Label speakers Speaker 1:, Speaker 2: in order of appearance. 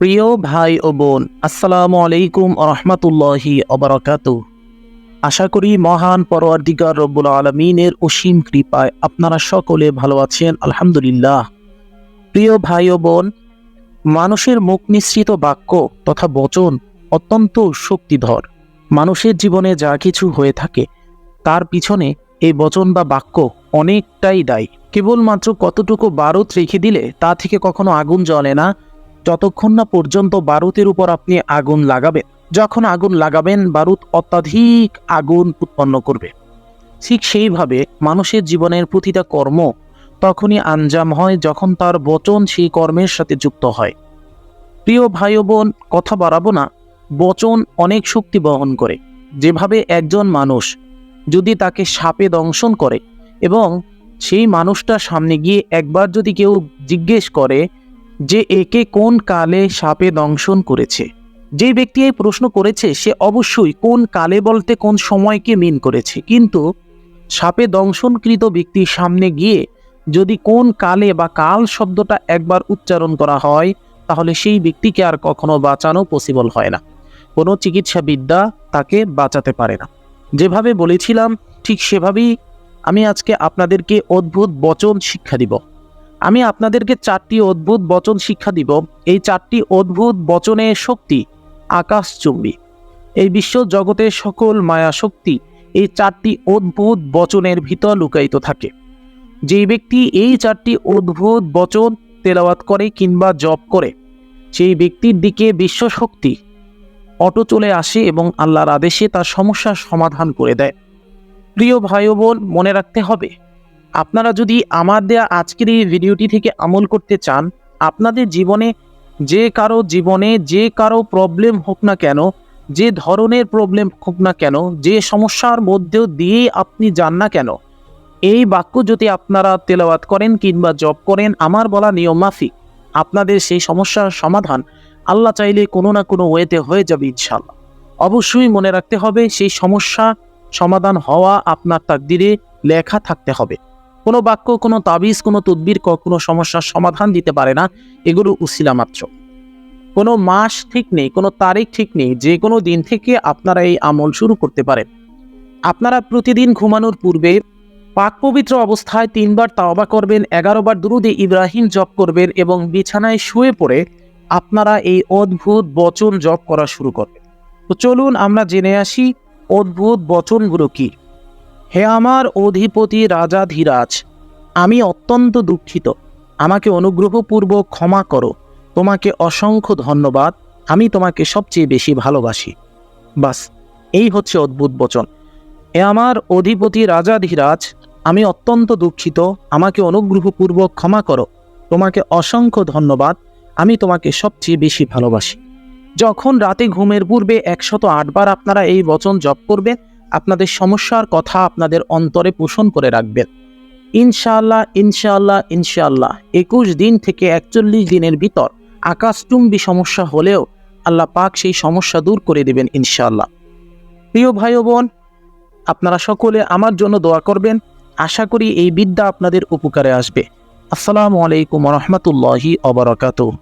Speaker 1: প্রিয় ভাই ও বোন, আসসালামু আলাইকুম রহমতুল্লাহি অবরাকাতু আশা করি মহান পরওয়ার্দিগার রব্বুল আলমিনের অসীম কৃপায় আপনারা সকলে ভালো আছেন, আলহামদুলিল্লাহ। প্রিয় ভাই ও বোন, মানুষের মুখ নিঃসৃত বাক্য তথা বচন অত্যন্ত শক্তিধর। মানুষের জীবনে যা কিছু হয়ে থাকে, তার পিছনে এই বচন বা বাক্য অনেকটাই দায়ী। কেবলমাত্র কতটুকু বারুদ রেখে দিলে তা থেকে কখনো আগুন জ্বলে না যতক্ষণ না পর্যন্ত বারুদের উপর আপনি আগুন লাগাবেন, যখন আগুন লাগাবেন, বারুদ অত্যাধিক আগুন উৎপন্ন করবে। ঠিক সেইভাবে মানুষের জীবনের প্রতিটা কর্ম তখনই আঞ্জাম হয় যখন তার বচন সেই কর্মের সাথে যুক্ত হয়। প্রিয় ভাই বোন, কথা বাড়াবো না, বচন অনেক শক্তি বহন করে। যেভাবে একজন মানুষ যদি তাকে সাপে দংশন করে এবং সেই মানুষটার সামনে গিয়ে একবার যদি কেউ জিজ্ঞেস করে যে একে কোন কালে সাপে দংশন করেছে? যে ব্যক্তি এই প্রশ্ন করেছে, সে অবশ্যই কোন কালে বলতে কোন সময়কে মিন করেছে। কিন্তু সাপে দংশনকৃত ব্যক্তির সামনে গিয়ে যদি কোন কালে বা কাল শব্দটা একবার উচ্চারণ করা হয়, তাহলে সেই ব্যক্তিকে আর কখনো বাঁচানো পসিবল হয় না। কোনো চিকিৎসাবিদ্যা তাকে বাঁচাতে পারে না। যেভাবে বলেছিলাম, ঠিক সেভাবেই আমি আজকে আপনাদেরকে অদ্ভুত বচন শিক্ষা দিব। আমি আপনাদেরকে চারটি অদ্ভুত বচন শিক্ষা দিব। এই চারটি অদ্ভুত বচনের শক্তি আকাশচুম্বী এই বিশ্ব জগতের সকল মায়া শক্তি এই চারটি অদ্ভুত বচনের ভিতর লুকায়িত থাকে। যেই ব্যক্তি এই চারটি অদ্ভুত বচন তেলাওয়াত করে কিংবা জপ করে, সেই ব্যক্তির দিকে বিশ্ব শক্তি অটো চলে আসে এবং আল্লাহর আদেশে তার সমস্যার সমাধান করে দেয়। প্রিয় ভাই বোন, মনে রাখতে হবে আপনারা যদি আমার দেয়া আজকের এই ভিডিওটি থেকে আমল করতে চান, আপনাদের জীবনে যে কারও জীবনে যে কারও প্রবলেম হোক না কেন, যে ধরনের প্রবলেম হোক না কেন, যে সমস্যার মধ্যেও দিয়ে আপনি যান না কেন, এই বাক্য যদি আপনারা তেলাওয়াত করেন কিংবা জব করেন, আমার বলা নিয়ম মাফিক। আপনাদের সেই সমস্যার সমাধান আল্লাহ চাইলে কোনো না কোনো ওয়েতে হয়ে যাবে ইনশাল্লাহ অবশ্যই মনে রাখতে হবে, সেই সমস্যা সমাধান হওয়া আপনার তাকদিরে লেখা থাকতে হবে। কোনো বাক্য, কোনো তাবিজ, কোনো তদবির কোনো সমস্যার সমাধান দিতে পারে না। এগুলো উসিলা মাত্র। কোনো মাস ঠিক নেই, কোনো তারিখ ঠিক নেই, যে কোনো দিন থেকে আপনারা এই আমল শুরু করতে পারেন। আপনারা প্রতিদিন ঘুমানোর পূর্বে পাক পবিত্র অবস্থায় তিনবার তাওবা করবেন এগারো বার দুরুদে ইব্রাহিম জপ করবেন এবং বিছানায় শুয়ে পড়ে আপনারা এই অদ্ভুত বচন জপ করা শুরু করবেন। তো চলুন আমরা জেনে আসি অদ্ভুত বচনগুলো কি। হে আমার অধিপতি রাজা ধীরাজ, আমি অত্যন্ত দুঃখিত। আমাকে অনুগ্রহপূর্বক ক্ষমা করো। তোমাকে অসংখ্য ধন্যবাদ। আমি তোমাকে সবচেয়ে বেশি ভালোবাসি। বাস, এই হচ্ছে অদ্ভুত বচন। হে আমার অধিপতি রাজা ধীরাজ, আমি অত্যন্ত দুঃখিত। আমাকে অনুগ্রহপূর্বক ক্ষমা করো। তোমাকে অসংখ্য ধন্যবাদ। আমি তোমাকে সবচেয়ে বেশি ভালোবাসি। যখন রাতে ঘুমের পূর্বে একশত আটবার আপনারা এই বচন জপ করবেন আপনাদের সমস্যার কথা আপনাদের অন্তরে পোষণ করে রাখবেন। ইনশাআল্লাহ ইনশাআল্লাহ ইনশাআল্লাহ। একুশ দিন থেকে একচল্লিশ দিনের ভিতর আকাশটুম্বী সমস্যা হলেও আল্লাহ পাক সেই সমস্যা দূর করে দেবেন ইনশাআল্লাহ। প্রিয় ভাই বোন, আপনারা সকলে আমার জন্য দোয়া করবেন। আশা করি এই বিদ্যা আপনাদের উপকারে আসবে। আসসালামু আলাইকুম রহমতুল্লাহি অবরাকাতু